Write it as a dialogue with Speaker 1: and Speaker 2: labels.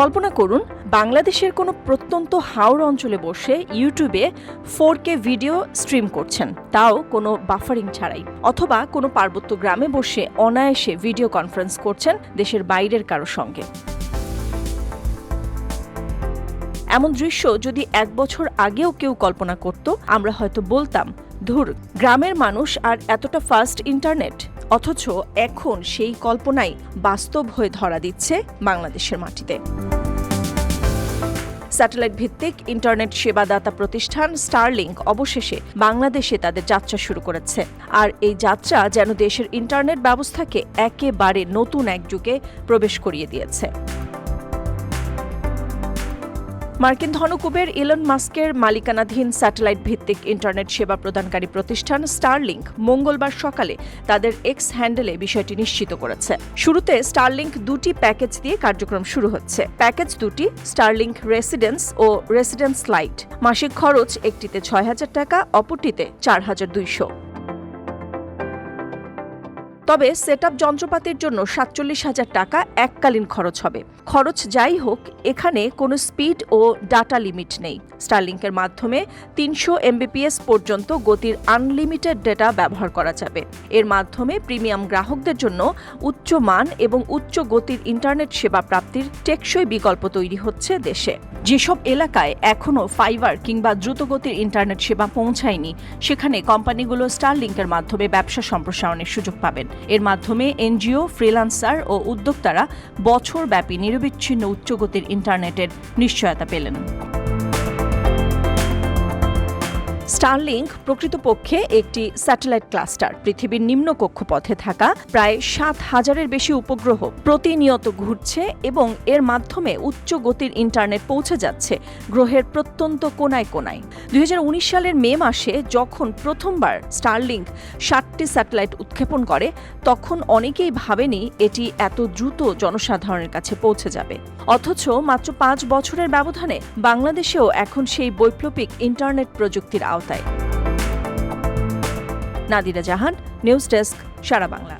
Speaker 1: কল্পনা করুন, বাংলাদেশের কোনো প্রত্যন্ত হাওড় অঞ্চলে বসে ইউটিউবে ফোর কে ভিডিও স্ট্রিম করছেন। তাও কোনো বাফারিং ছাড়াই। অথবা কোনো পার্বত্য গ্রামে বসে অনায়াসে ভিডিও কনফারেন্স করছেন দেশের বাইরের কারও সঙ্গে। এমন দৃশ্য যদি এক বছর আগেও কেউ কল্পনা করত, আমরা হয়তো বলতাম, ধুর, গ্রামের মানুষ আর এতটা ফাস্ট ইন্টারনেট। অথচ এখন সেই কল্পনাই বাস্তব হয়ে ধরা দিচ্ছে বাংলাদেশের মাটিতে। স্যাটেলাইট ভিত্তিক ইন্টারনেট সেবাদাতা প্রতিষ্ঠান স্টারলিংক অবশেষে বাংলাদেশে তাদের যাত্রা শুরু করেছে। আর এই যাত্রা যেন দেশের ইন্টারনেট ব্যবস্থাকে একেবারে নতুন এক যুগে প্রবেশ করিয়ে দিয়েছে। মার্কিন ধনকুবের ইলন মাস্কের মালিকানাধীন স্যাটেলাইট ভিত্তিক ইন্টারনেট সেবা প্রদানকারী প্রতিষ্ঠান স্টারলিংক মঙ্গলবার সকালে তাদের এক্স হ্যান্ডেলে বিষয়টি নিশ্চিত করেছে। শুরুতে স্টারলিংক দুটি প্যাকেজ দিয়ে কার্যক্রম শুরু হচ্ছে। প্যাকেজ দুটি, স্টারলিংক রেসিডেন্স ও রেসিডেন্স লাইট। মাসিক খরচ একটিতে ছয় হাজার টাকা, অপরটিতে চার হাজার দুইশো। তবে সেটআপ যন্ত্রপাতির জন্য সাতচল্লিশ হাজার টাকা এককালীন খরচ হবে। খরচ যাই হোক, এখানে কোনো স্পিড ও ডাটা লিমিট নেই। স্টারলিংকের মাধ্যমে তিনশো এমবিপিএস পর্যন্ত গতির আনলিমিটেড ডেটা ব্যবহার করা যাবে। এর মাধ্যমে প্রিমিয়াম গ্রাহকদের জন্য উচ্চ মান এবং উচ্চ গতির ইন্টারনেট সেবা প্রাপ্তির টেকসই বিকল্প তৈরি হচ্ছে দেশে। যেসব এলাকায় এখনও ফাইবার কিংবা দ্রুতগতির ইন্টারনেট সেবা পৌঁছায়নি, সেখানে কোম্পানিগুলো স্টারলিংকের মাধ্যমে ব্যবসা সম্প্রসারণের সুযোগ পাবেন। এর মাধ্যমে এনজিও ফ্রিল্যান্সার ও উদ্যোক্তারা বছরব্যাপী নিরবিচ্ছিন্ন উচ্চগতির ইন্টারনেটের নিশ্চয়তা পেলেন। স্টারলিংক প্রকৃতপক্ষে একটি স্যাটেলাইট ক্লাস্টার পৃথিবীর নিম্ন কক্ষপথে থাকা প্রায় সাত হাজারের বেশি উপগ্রহ প্রতিনিয়ত ঘুরছে এবং এর মাধ্যমে উচ্চ গতির ইন্টারনেট পৌঁছে যাচ্ছে গ্রহের প্রত্যন্ত কোনায় কোনায় দুই সালের মে মাসে যখন প্রথমবার স্টারলিংক ষাটটি স্যাটেলাইট উৎক্ষেপণ করে, তখন অনেকেই ভাবেনি এটি এত দ্রুত জনসাধারণের কাছে পৌঁছে যাবে। অথচ মাত্র পাঁচ বছরের ব্যবধানে বাংলাদেশেও এখন সেই বৈপ্লবিক ইন্টারনেট প্রযুক্তির আওতায়। Nadira Jahan news desk Sara Bangla.